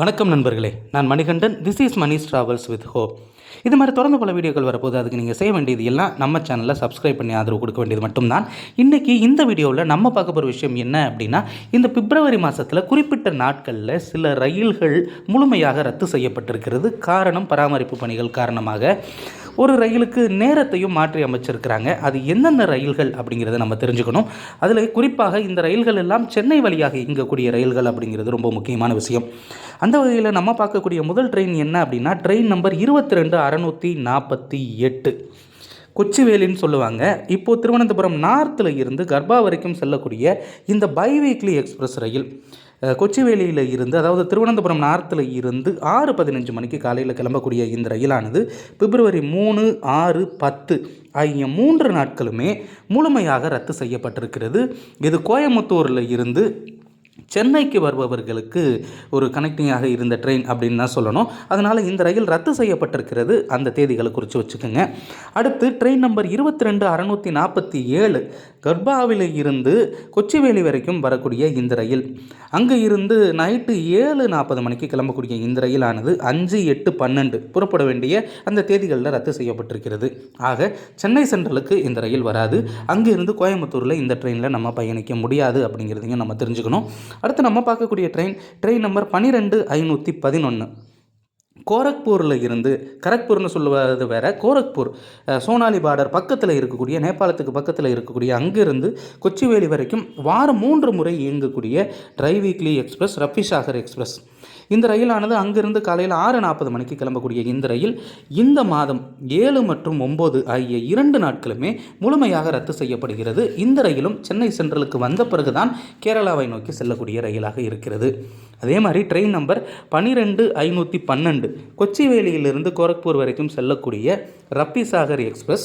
வணக்கம் நண்பர்களே. நான் Manikandan. This is Mani's travels with hope இது மாதிரி தொடர்ந்து பல வீடியோக்கள் வரப்போது அதுக்கு நீங்கள் செய்ய வேண்டியது எல்லாம் நம்ம சேனலில் சப்ஸ்கிரைப் பண்ணி ஆதரவு கொடுக்க வேண்டியது மட்டும்தான். இன்றைக்கி இந்த வீடியோவில் நம்ம பார்க்க போகிற விஷயம் என்ன அப்படின்னா இந்த பிப்ரவரி மாதத்தில் குறிப்பிட்ட நாட்களில் சில ரயில்கள் முழுமையாக ரத்து செய்யப்பட்டிருக்கிறது. காரணம் பராமரிப்பு பணிகள் காரணமாக. ஒரு ரயிலுக்கு நேரத்தையும் மாற்றி அமைச்சிருக்கிறாங்க. அது எந்தெந்த ரயில்கள் அப்படிங்கிறத நம்ம தெரிஞ்சுக்கணும். அதில் குறிப்பாக இந்த ரயில்கள் எல்லாம் சென்னை வழியாக இயங்கக்கூடிய ரயில்கள் அப்படிங்கிறது ரொம்ப முக்கியமான விஷயம். அந்த வகையில் நம்ம பார்க்கக்கூடிய முதல் ட்ரெயின் என்ன அப்படின்னா ட்ரெயின் நம்பர் இருபத்தி ரெண்டு அறநூற்றி நாற்பத்தி எட்டு. கொச்சிவேலின்னு சொல்லுவாங்க. இப்போது திருவனந்தபுரம் நார்த்தில் இருந்து கர்ப்பா வரைக்கும் செல்லக்கூடிய இந்த பைவீக்லி எக்ஸ்பிரஸ் ரயில். கொச்சிவேலியில் இருந்து அதாவது திருவனந்தபுரம் நார்த்தில் இருந்து ஆறு பதினஞ்சு மணிக்கு காலையில் கிளம்பக்கூடிய இந்த ரயிலானது பிப்ரவரி மூணு ஆறு பத்து ஆகிய மூன்று நாட்களுமே முழுமையாக ரத்து செய்யப்பட்டிருக்கிறது. இது கோயமுத்தூரில் இருந்து சென்னைக்கு வருபவர்களுக்கு ஒரு கனெக்டிங்காக இருந்த ட்ரெயின் அப்படின்னு தான் சொல்லணும். அதனால் இந்த ரயில் ரத்து செய்யப்பட்டிருக்கிறது. அந்த தேதிகளை குறித்து வச்சுக்கோங்க. அடுத்து ட்ரெயின் நம்பர் இருபத்தி ரெண்டு அறநூற்றி நாற்பத்தி ஏழு கர்பாவில் இருந்து கொச்சிவேலி வரைக்கும் வரக்கூடிய இந்த ரயில். அங்கே இருந்து நைட்டு ஏழு நாற்பது மணிக்கு கிளம்பக்கூடிய இந்த ரயிலானது அஞ்சு எட்டு பன்னெண்டு புறப்பட வேண்டிய அந்த தேதிகளில் ரத்து செய்யப்பட்டிருக்கிறது. ஆக சென்னை சென்ட்ரலுக்கு இந்த ரயில் வராது. அங்கேருந்து கோயம்புத்தூரில் இந்த ட்ரெயினில் நம்ம பயணிக்க முடியாது அப்படிங்கிறதையும் நம்ம தெரிஞ்சுக்கணும். அடுத்து நம்ம பார்க்கக்கூடிய ட்ரெயின் ட்ரெயின் நம்பர் பன்னிரெண்டு ஐநூற்றி பதினொன்று கோரக்பூரில் இருந்து கரக்பூர்னு சொல்லுவது வேற கோரக்பூர் சோனாலி பார்டர் பக்கத்தில் இருக்கக்கூடிய நேபாளத்துக்கு பக்கத்தில் இருக்கக்கூடிய அங்கிருந்து கொச்சிவேலி வரைக்கும் வாரம் மூன்று முறை இயங்கக்கூடிய tri weekly express Rafisagar express இந்த ரயிலானது அங்கிருந்து காலையில் ஆறு நாற்பது மணிக்கு கிளம்பக்கூடிய இந்த ரயில் இந்த மாதம் ஏழு மற்றும் ஒம்பது ஆகிய இரண்டு நாட்களுமே முழுமையாக ரத்து செய்யப்படுகிறது. இந்த ரயிலும் சென்னை சென்ட்ரலுக்கு வந்த பிறகுதான் கேரளாவை நோக்கி செல்லக்கூடிய ரயிலாக இருக்கிறது. அதே மாதிரி ட்ரெயின் நம்பர் பன்னிரெண்டு ஐநூற்றி பன்னெண்டு. கொச்சிவேலியிலிருந்து கோரக்பூர் வரைக்கும் செல்லக்கூடிய ரப்பி சாகர் எக்ஸ்பிரஸ்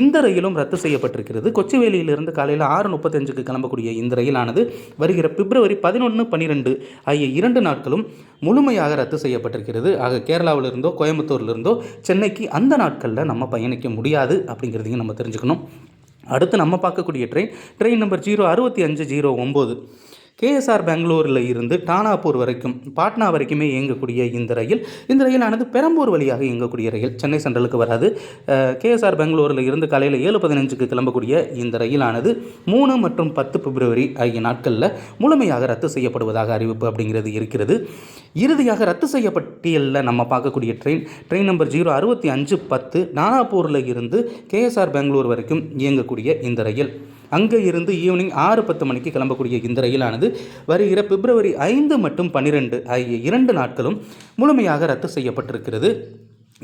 இந்த ரயிலும் ரத்து செய்யப்பட்டிருக்கிறது. கொச்சிவேலியிலிருந்து காலையில் ஆறு முப்பத்தஞ்சுக்கு கிளம்பக்கூடிய இந்த ரயிலானது வருகிற பிப்ரவரி பதினொன்று பன்னிரெண்டு ஆகிய இரண்டு நாட்களும் முழுமையாக ரத்து செய்யப்பட்டிருக்கிறது. ஆக கேரளாவிலிருந்தோ கோயம்புத்தூர்லேருந்தோ சென்னைக்கு அந்த நாட்களில் நம்ம பயணிக்க முடியாது அப்படிங்கிறதையும் நம்ம தெரிஞ்சுக்கணும். அடுத்து நம்ம பார்க்கக்கூடிய ட்ரெயின் ட்ரெயின் நம்பர் ஜீரோ அறுபத்தி அஞ்சு ஜீரோ ஒம்பது. கேஎஸ்ஆர் பெங்களூரில் இருந்து டானாப்பூர் வரைக்கும் பாட்னா வரைக்குமே இயங்கக்கூடிய இந்த ரயில். இந்த ரயிலானது பெரம்பூர் வழியாக இயங்கக்கூடிய ரயில். சென்னை சென்ட்ரலுக்கு வராது. கேஎஸ்ஆர் பெங்களூரில் இருந்து காலையில் ஏழு பதினஞ்சுக்கு கிளம்பக்கூடிய இந்த ரயிலானது மூணு மற்றும் பத்து பிப்ரவரி ஆகிய நாட்களில் முழுமையாக ரத்து செய்யப்படுவதாக அறிவிப்பு அப்படிங்கிறது இருக்கிறது. இறுதியாக ரத்து செய்யப்பட்டியலில் நம்ம பார்க்கக்கூடிய ட்ரெயின். ட்ரெயின் நம்பர் ஜீரோ அறுபத்தி அஞ்சு பத்து நானாப்பூரில் இருந்து கேஎஸ்ஆர் பெங்களூர் வரைக்கும் இயங்கக்கூடிய இந்த ரயில். அங்கே இருந்து ஈவினிங் ஆறு பத்து மணிக்கு கிளம்பக்கூடிய இந்த ரயிலானது வருகிற பிப்ரவரி ஐந்து மற்றும் பன்னிரெண்டு ஆகிய இரண்டு நாட்களும் முழுமையாக ரத்து செய்யப்பட்டிருக்கிறது.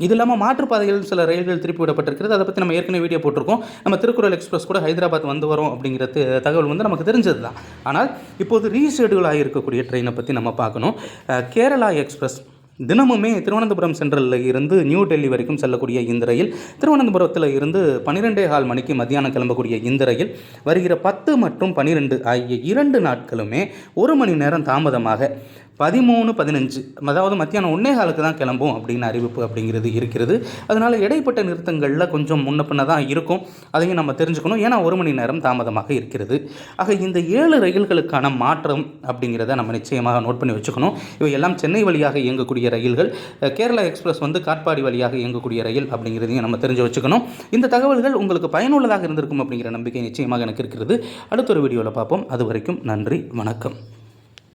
இது இல்லாமல் மாற்றுப்பாதைகள் சில ரயில்கள் திருப்பி விடப்பட்டிருக்கிறது அதை பற்றி நம்ம ஏற்கனவே வீடியோ போட்டிருக்கோம். நம்ம திருக்குறள் எக்ஸ்பிரஸ் கூட ஹைதராபாத் வந்து வரோம் அப்படிங்கிற தகவல் வந்து நமக்கு தெரிஞ்சது தான் ஆனால் இப்போது ரீஷெடியூல் ஆகியிருக்கக்கூடிய ட்ரெயினை பற்றி நம்ம பார்க்கணும். கேரளா எக்ஸ்பிரஸ் தினமுமே திருவனந்தபுரம் சென்ட்ரலில் இருந்து நியூ டெல்லி வரைக்கும் செல்லக்கூடிய இந்த ரயில் திருவனந்தபுரத்தில் இருந்து பன்னிரெண்டே கால் மணிக்கு மத்தியானம் கிளம்பக்கூடிய இந்த ரயில் வருகிற பத்து மற்றும் பன்னிரெண்டு ஆகிய இரண்டு நாட்களுமே ஒரு மணி நேரம் தாமதமாக பதிமூணு பதினஞ்சு. அதாவது மத்தியானம் ஒன்னே காலுக்கு தான் கிளம்பும் அப்படின்னு அறிவிப்பு அப்படிங்கிறது இருக்கிறது. அதனால் இடைப்பட்ட நிறுத்தங்களில் கொஞ்சம் முன்ன பின்ன தான் இருக்கும். அதையும் நம்ம தெரிஞ்சுக்கணும். ஏன்னா ஒரு மணி நேரம் தாமதமாக இருக்கிறது. ஆக இந்த ஏழு ரயில்களுக்கான மாற்றம் அப்படிங்கிறத நம்ம நிச்சயமாக நோட் பண்ணி வச்சுக்கணும். இவை எல்லாம் சென்னை வழியாக இயங்கக்கூடிய ரயில்கள் கேரளா எக்ஸ்பிரஸ் வந்து காட்பாடி வழியாக இயங்கக்கூடிய ரயில் அப்படிங்கிறதையும் நம்ம தெரிஞ்சு வச்சுக்கணும். இந்த தகவல்கள் உங்களுக்கு பயனுள்ளதாக இருந்திருக்கும் அப்படிங்கிற நம்பிக்கை நிச்சயமாக எனக்கு இருக்கிறது. அடுத்த ஒரு வீடியோவில் பார்ப்போம். அது வரைக்கும் நன்றி வணக்கம்.